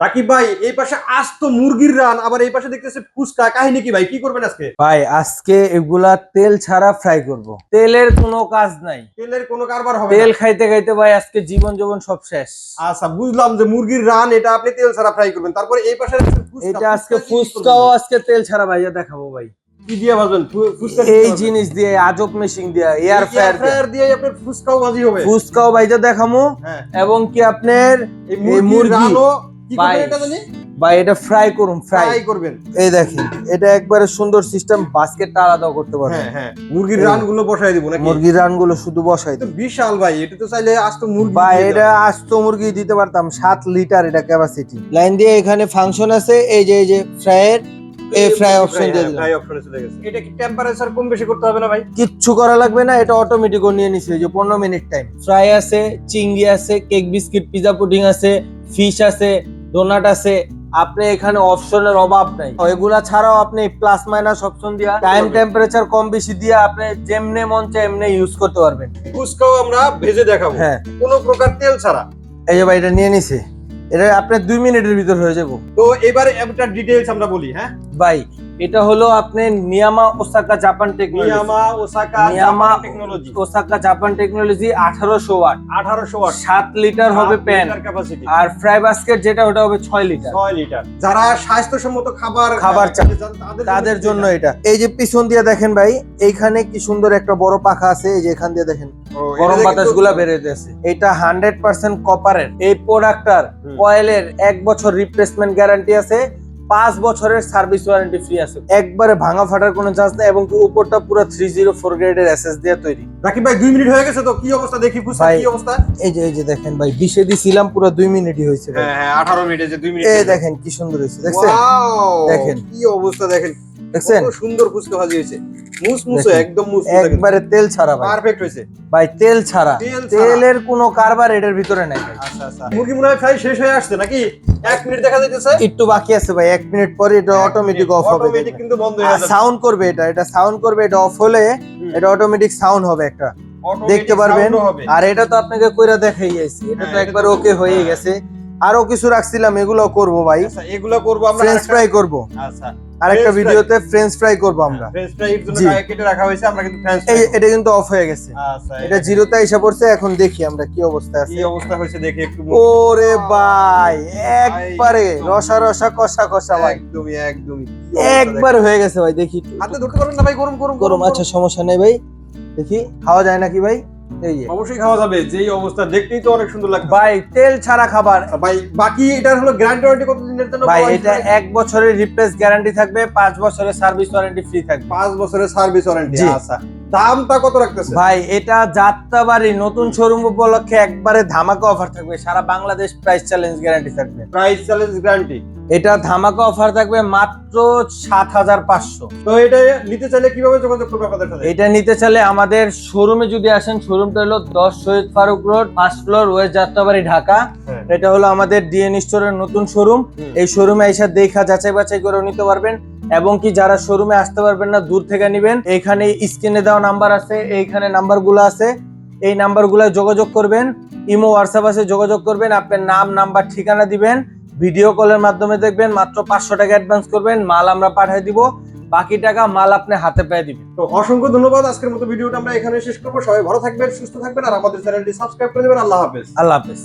রাকিব ভাই এই পাশে আস্ত মুরগির রান আবার এই পাশে দেখতেছে ফুচকা। কাহিনী কি ভাই? কি করবেন আজকে? ভাই আজকে এগুলা তেল ছাড়া ফ্রাই করব। তেলের কোনো কাজ নাই। তেলের কোনো কারবার হবে তেল খাইতে খাইতে ভাই আজকে জীবন জীবন সব শেষ। আচ্ছা বুঝলাম যে মুরগির রান এটা আপনি তেল ছাড়া ফ্রাই করবেন। তারপরে এই পাশে এটা আজকে ফুচকাও আজকে তেল ছাড়া ভাইয়া দেখাবো ভাই। কি দিয়ে ভাজবেন? ফুচকা এই জিনিস দিয়ে আজব মেশিন দিয়ে এয়ার ফ্রায়ার দিয়ে ফ্রায়ার দিয়ে। আপনার ফুচকাও ভাজি হবে। ফুচকাও ভাইয়া দেখামো। হ্যাঁ। এবং কি আপনার এই মুরগির রানও এটা জানি? ভাই এটা ফ্রাই করুন ফ্রাই। ফ্রাই করবেন। এই দেখেন এটা একবারে সুন্দর সিস্টেম বাস্কেটটা আলাদা করতে পারবেন। হ্যাঁ হ্যাঁ। মুরগির এই- রানগুলো বসাই দিব নাকি? মুরগির রানগুলো শুধু বসাই বিশাল ভাই এটা তো চাইলে আস্ত মুরগি বা দিয়ে এটা আস্ত মুরগি দিতে পারতাম সাত লিটার এটা ক্যাপাসিটি লাইন দিয়ে এখানে ফাংশন আছে এই যে এই যে ফ্রাইয়ের এই ফ্রাই অপশন দিয়ে দিলাম। ফ্রাই অপশনে চলে গেছে। এটা কি টেম্পারেচার কম বেশি করতে হবে না ভাই? কিচ্ছু করা লাগবে না এটা অটোমেটিক নিয়ে নিছে এই যে পনেরো মিনিট টাইম ফ্রাই আছে চিংড়ি আছে কেক বিস্কিট পিজা পুডিং আছে ফিশ আছে ডোনাট আছে। আপনি এখানে অপশনের অভাব নাই। এগুলা ছাড়াও আপনি প্লাস মাইনাস অপশন দিয়া টাইম টেম্পারেচার কম বেশি দিয়ে আপনি যেমনে মন চায় এমনি ইউজ করতে পারবেন। ফুচকাও আমরা ভেজে দেখাবো। হ্যাঁ। কোনো প্রকার তেল ছাড়া। এই যে ভাই এটা নিয়ে নিছে। এটা আপনার দুই মিনিটের ভিতর হয়ে যাব। তো এবারে একটা ডিটেইলস আমরা বলি হ্যাঁ? ভাই এটা হলো আপনি Niyama Osaka Japan technology. Miyama Osaka Niyama technology. Osaka Japan technology আঠারোশো ওয়াট। 1800 ওয়াট। সাত লিটার হবে প্যান। আর ফ্রাই বাস্কেট যেটা ওটা হবে ছয় লিটার। 6 লিটার। যারা স্বাস্থ্যসম্মত খাবার খাবার চান, তাদের জন্য এটা। এই যে পিছন দিয়ে দেখেন ভাই এইখানে কি সুন্দর একটা বড় পাখা আছে এই যে এখান দিয়ে দেখেন। গরম বাতাসগুলা বেরোতেছে এটা হান্ড্রেড পার্সেন্ট কপারের এই প্রোডাক্টটার। কয়েলের এক বছর রিপ্লেসমেন্ট গ্যারান্টি আছে। পাঁচ বছরের সার্ভিস ওয়ারেন্টি ফ্রি আছে। একবারে ভাঙা ফাটার কোনো চান্স নেই এবং উপরটা পুরো থ্রি জিরো ফোর গ্রেডের এসএস দিয়ে তৈরি। রাকিব ভাই দুই মিনিট হয়ে গেছে তো কি অবস্থা দেখি ভাই, কি অবস্থা? এই যে এই যে দেখেন ভাই বিশে দিছিলাম পুরো দুই মিনিটই হয়েছে আঠারো হ্যাঁ হ্যাঁ 18 মিনিটে যে দুই মিনিট এই দেখেন কি সুন্দর হয়েছে দেখছেন? দেখেন। কি অবস্থা দেখেন। দেখছেন? সুন্দর ফুচকা ভাজি হয়েছে। মুসমুসো একদম একবারে তেল ছাড়া ভাই। পারফেক্ট হয়েছে। ভাই তেল ছাড়া। তেলের কোনো কারবার এটার ভিতরে নাই আচ্ছা আচ্ছা। মুরগি মনে হয় শেষ হয়ে আসছে নাকি? এক মিনিট দেখা যাইতেছে। একটু বাকি আছে ভাই এক মিনিট পরে এটা অটোমেটিক অফ হবে। অটোমেটিক কিন্তু বন্ধ হয়ে যাবে। সাউন্ড করবে এটা এটা সাউন্ড করবে এটা অফ হলে এটা অটোমেটিক সাউন্ড হবে একটা। দেখতে পারবেন। আর এটা তো আপনাকে কইরা দেখাই এটা হ্যাঁ, তো একবার ওকে হয়ে হ্যাঁ। গেছে। আরও কিছু রাখছিলাম এগুলো করব ভাই। আচ্ছা এগুলো করব আমরা ফ্রেঞ্চ ফ্রাই করব। আচ্ছা। আরেকটা ভিডিওতে ফ্রেঞ্চ ফ্রাই করব আমরা। ফ্রেঞ্চ ফ্রাই এর জন্য। কেটে রাখা হয়েছে আমরা কিন্তু ফ্রেঞ্চ এই এটা কিন্তু অফ হয়ে গেছে। আচ্ছা এটা জিরোতে এসে পড়ছে এখন দেখি আমরা কি অবস্থা আছে। কি অবস্থা হয়েছে দেখে একটু ওরে ভাই একবারে রসা রসা কষা কষা ভাই। একদমই একদমই। একবার হয়ে গেছে ভাই দেখি। হাতে ধরতে পারবেন না ভাই গরম গরম গরম। আচ্ছা সমস্যা নেই ভাই। দেখি খাওয়া যায় নাকি ভাই? এই অবশ্যই খাওয়া যাবে যেই অবস্থা দেখতেই তো অনেক সুন্দর লাগবে ভাই তেল ছাড়া খাবার। ভাই বাকি এটার হলো গ্যারান্টি ওয়ারেন্টি কত দিনের জন্য ভাই এটা এক বছরের রিপ্লেস গ্যারান্টি থাকবে পাঁচ বছরের সার্ভিস ওয়ারেন্টি ফ্রি থাকবে। পাঁচ বছরের সার্ভিস ওয়ারেন্টি আচ্ছা। দামটা কত রাখতেছে? ভাই এটা যাত্রাবাড়ি নতুন শোরুম উপলক্ষে একবারে ধামাকা অফার থাকবে। সারা বাংলাদেশ প্রাইস চ্যালেঞ্জ গ্যারান্টি থাকবে। প্রাইস চ্যালেঞ্জ গ্যারান্টি এটা ধামাকা অফার থাকবে মাত্র সাত হাজার পাঁচশো। তো এটা নিতে চাইলে কীভাবে যোগাযোগ করবে আপনাদের সাথে? এটা নিতে চাইলে আমাদের শোরুমে যদি আসেন শোরুমটা হলো দশ Shahid Faruk road first floor west Jatrabari Dhaka. হ্যাঁ। এটা হলো আমাদের ডিএন স্টোরের নতুন শোরুম এই শোরুমে এসে দেখা যাচাই বাছাই করে নিতে পারবেন। এবং কি যারা শোরুমে আসতে পারবেন না দূর থেকে নিবেন। এইখানে স্ক্রিনে দেওয়া নাম্বার আছে এইখানে নাম্বারগুলো আছে। এই নাম্বারগুলো যোগাযোগ করবেন ইমো হোয়াটসঅ্যাপ আছে যোগাযোগ করবেন আপনার নাম নাম্বার ঠিকানা দিবেন। ভিডিও কলের মাধ্যমে দেখবেন মাত্র পাঁচশো টাকা অ্যাডভান্স করবেন মাল আমরা পাঠিয়ে দিব। বাকি টাকা মাল আপনি হাতে পেয়ে দিবেন। তো অসংখ্য ধন্যবাদ আজকের মতো ভিডিওটা আমরা এখানে শেষ করব। সবাই ভালো থাকবেন সুস্থ থাকবেন আর আমাদের চ্যানেলটি সাবস্ক্রাইব করে দেবেন। আল্লাহ হাফেজ। আল্লাহ হাফেজ।